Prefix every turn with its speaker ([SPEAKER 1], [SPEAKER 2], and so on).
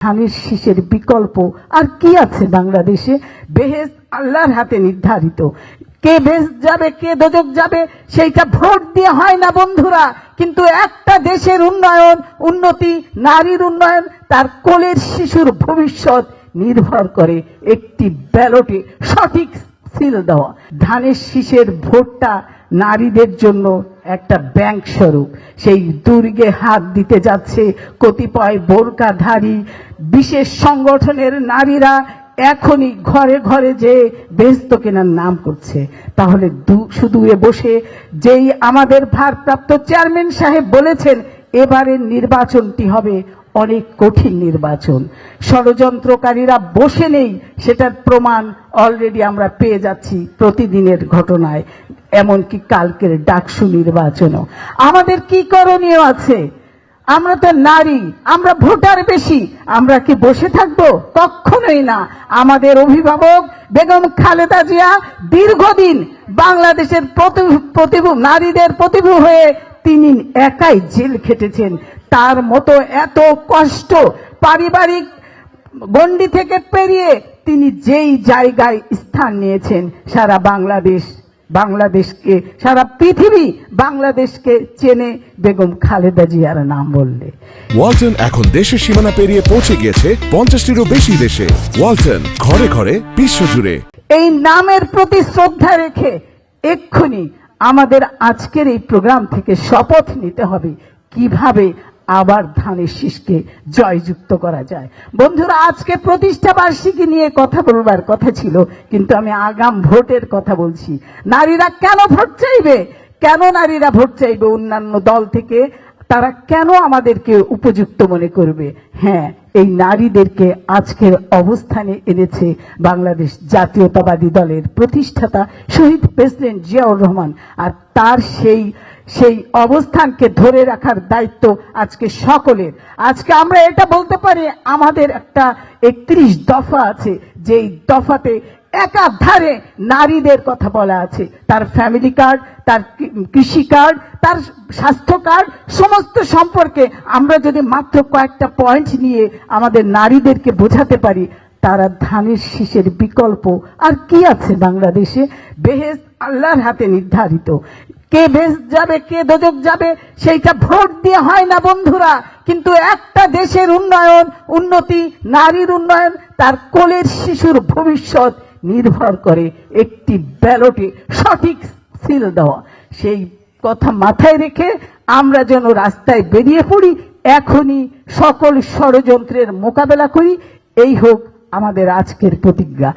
[SPEAKER 1] ধানের শীষের বিকল্প। আর কি আছে বাংলাদেশে? বেহেজ আল্লাহর হাতে নির্ধারিত। কে বেজ যাবে, কে দোজক যাবে, সেইটা ভোট দিয়ে হয় না বন্ধুরা। কিন্তু একটা দেশের উন্নয়ন, উন্নতি, নারীর উন্নয়ন, তার কোলের শিশুর ভবিষ্যৎ নির্ভর করে একটি ব্যালটে। সঠিক সিল দেওয়া। ধানের শীষের ভোটটা নারীদের জন্য একটা ব্যাংক স্বরূপ। সেই দুর্গে হাত দিতে যাচ্ছে কতিপয় বোরকাধারী। বিশেষ সংগঠনের নারীরা এখনই ঘরে ঘরে যে বেস্ত কেনার নাম করছে। তাহলে শুধু এ বসে যেই আমাদের ভারপ্রাপ্ত চেয়ারম্যান সাহেব বলেছেন এবারের নির্বাচনটি হবে অনেক কঠিন নির্বাচন। ষড়যন্ত্রকারীরা বসে নেই, সেটার প্রমাণ অলরেডি আমরা পেয়ে যাচ্ছি প্রতিদিনের ঘটনায়, এমনকি কালকের ডাকসু নির্বাচনও। আমাদের কি করণীয় আছে? আমরা তো নারী, আমরা ভোটার বেশি, আমরা কি বসে থাকব? কখনোই না। আমাদের অভিভাবক বেগম খালেদা জিয়া দীর্ঘদিন বাংলাদেশের প্রতি- প্রতিভু নারীদের প্রতিভু হয়ে তিনি একাই জেল খেটেছেন। তার মতো এত কষ্ট পারিবারিক গণ্ডি থেকে পেরিয়ে তিনি যেই জায়গায় স্থান নিয়েছেন সারা বাংলাদেশ বাংলাদেশকে সারা পৃথিবী বাংলাদেশকে চেনে বেগম খালেদা জিয়ার নাম বললে।
[SPEAKER 2] ওয়ালটন এখন দেশের সীমানা পেরিয়ে পৌঁছে গিয়েছে পঞ্চাশটিরও বেশি দেশে। ওয়ালটন ঘরে ঘরে বিশ্বজুড়ে
[SPEAKER 1] এই নামের প্রতি শ্রদ্ধা রেখে এক্ষুনি আমাদের আজকের এই প্রোগ্রাম থেকে শপথ নিতে হবে কীভাবে আবার ধানের শীষকে জয়যুক্ত করা যায়। বন্ধুরা, আজকে প্রতিষ্ঠা বার্ষিকী নিয়ে কথা বলবার কথা ছিল, কিন্তু আমি আগাম ভোটের কথা বলছি। নারীরা কেন ভোট চাইবে? কেন নারীরা ভোট চাইবে অন্যান্য দল থেকে? তারা কেন আমাদেরকে উপযুক্ত মনে করবে? হ্যাঁ এই নারীদেরকে আজকের অবস্থানে এনেছে বাংলাদেশ জাতীয়তাবাদী দলের প্রতিষ্ঠাতা শহীদ প্রেসিডেন্ট জিয়াউর রহমান। আর তার সেই সেই অবস্থানকে ধরে রাখার দায়িত্ব আজকে সকলের। আজকে আমরা এটা বলতে পারি, আমাদের একটা একত্রিশ দফা আছে, যেই দফাতে একাধারে নারীদের কথা বলা আছে। তার ফ্যামিলি কার্ড তার কৃষি কার্ড, তার স্বাস্থ্য কার্ড, সমস্ত সম্পর্কে আমরা যদি মাত্র কয়েকটা পয়েন্ট নিয়ে আমাদের নারীদেরকে বোঝাতে পারি, তারা ধানের শীষের বিকল্প। আর কি আছে বাংলাদেশে? বেহেস আল্লাহর হাতে নির্ধারিত। কে বেশ যাবে, কে দোজক যাবে, সেইটা ভোট দিয়ে হয় না বন্ধুরা। কিন্তু একটা দেশের উন্নয়ন, উন্নতি, নারীর উন্নয়ন, তার কোলের শিশুর ভবিষ্যৎ নির্ভর করে একটি ব্যালটে। সঠিক সিল দেওয়া। সেই কথা মাথায় রেখে আমরা যেন রাস্তায় বেরিয়ে পড়ি, এখনই সকল ষড়যন্ত্রের মোকাবেলা করি। এই হোক আমাদের আজকের প্রতিজ্ঞা।